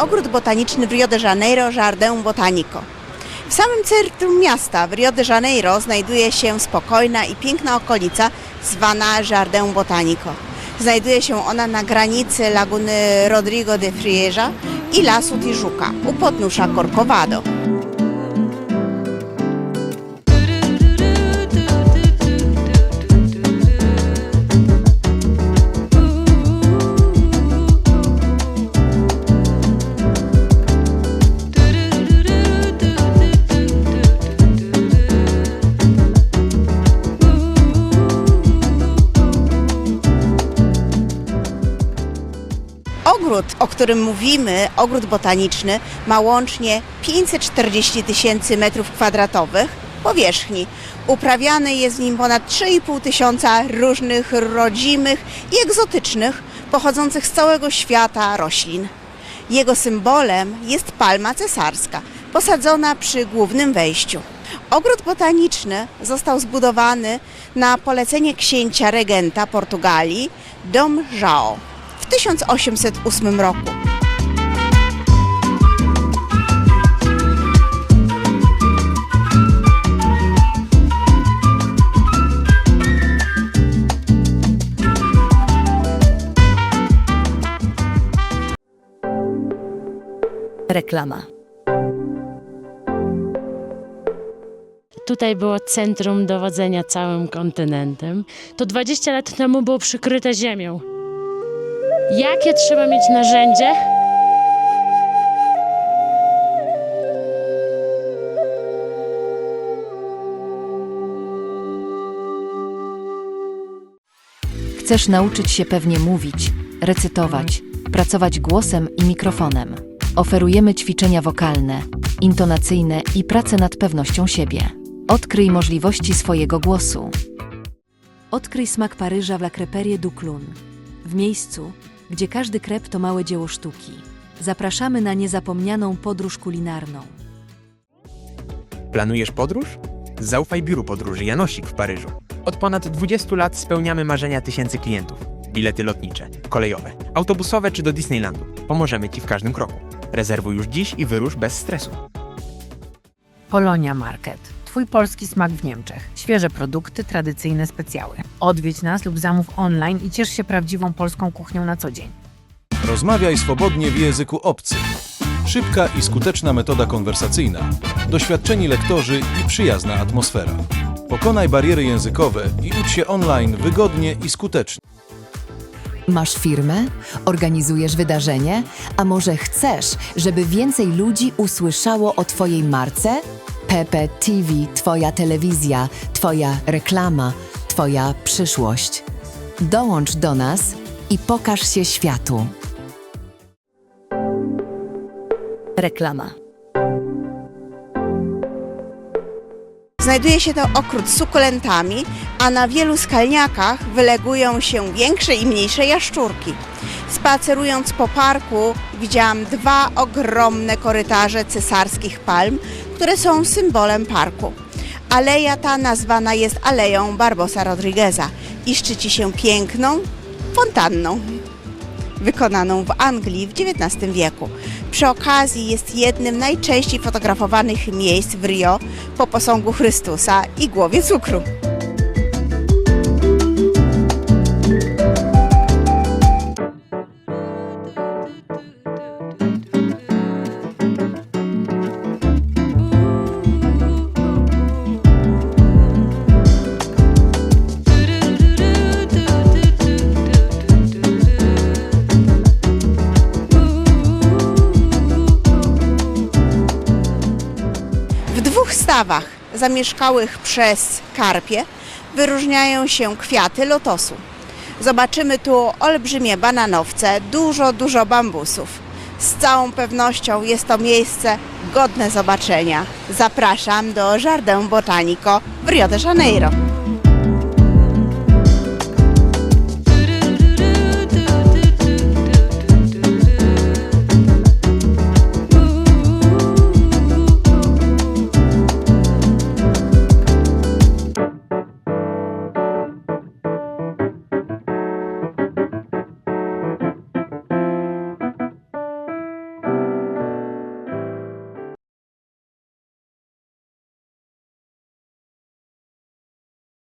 Ogród botaniczny w Rio de Janeiro Jardin Botanico. W samym centrum miasta w Rio de Janeiro znajduje się spokojna i piękna okolica zwana Jardin Botanico. Znajduje się ona na granicy laguny Rodrigo de Frieja i lasu Tijuca u podnóża Corcovado. Ogród, o którym mówimy, ogród botaniczny, ma łącznie 540 tysięcy metrów kwadratowych powierzchni. Uprawiane jest w nim ponad 3,5 tysiąca różnych rodzimych i egzotycznych, pochodzących z całego świata roślin. Jego symbolem jest palma cesarska, posadzona przy głównym wejściu. Ogród botaniczny został zbudowany na polecenie księcia regenta Portugalii Dom João 1808 roku. Reklama. Tutaj było centrum dowodzenia całym kontynentem. To 20 lat temu było przykryte ziemią. Jakie trzeba mieć narzędzie? Chcesz nauczyć się pewnie mówić, recytować, pracować głosem i mikrofonem. Oferujemy ćwiczenia wokalne, intonacyjne i pracę nad pewnością siebie. Odkryj możliwości swojego głosu. Odkryj smak Paryża w La Creperie du Clun. W miejscu, gdzie każdy krep to małe dzieło sztuki. Zapraszamy na niezapomnianą podróż kulinarną. Planujesz podróż? Zaufaj biuru podróży Janosik w Paryżu. Od ponad 20 lat spełniamy marzenia tysięcy klientów. Bilety lotnicze, kolejowe, autobusowe czy do Disneylandu. Pomożemy Ci w każdym kroku. Rezerwuj już dziś i wyrusz bez stresu. Polonia Market. Twój polski smak w Niemczech. Świeże produkty, tradycyjne specjały. Odwiedź nas lub zamów online i ciesz się prawdziwą polską kuchnią na co dzień. Rozmawiaj swobodnie w języku obcym. Szybka i skuteczna metoda konwersacyjna, doświadczeni lektorzy i przyjazna atmosfera. Pokonaj bariery językowe i ucz się online wygodnie i skutecznie. Masz firmę? Organizujesz wydarzenie? A może chcesz, żeby więcej ludzi usłyszało o Twojej marce? Pepe TV, Twoja telewizja, Twoja reklama, Twoja przyszłość. Dołącz do nas i pokaż się światu. Reklama. Znajduje się to okrót z sukulentami, a na wielu skalniakach wylegują się większe i mniejsze jaszczurki. Spacerując po parku widziałam dwa ogromne korytarze cesarskich palm, które są symbolem parku. Aleja ta nazwana jest Aleją Barbosa Rodrigueza i szczyci się piękną fontanną wykonaną w Anglii w XIX wieku. Przy okazji jest jednym najczęściej fotografowanych miejsc w Rio po posągu Chrystusa i głowie cukru. Stawach zamieszkałych przez karpie wyróżniają się kwiaty lotosu. Zobaczymy tu olbrzymie bananowce, dużo, dużo bambusów. Z całą pewnością jest to miejsce godne zobaczenia. Zapraszam do Jardin Botanico w Rio de Janeiro.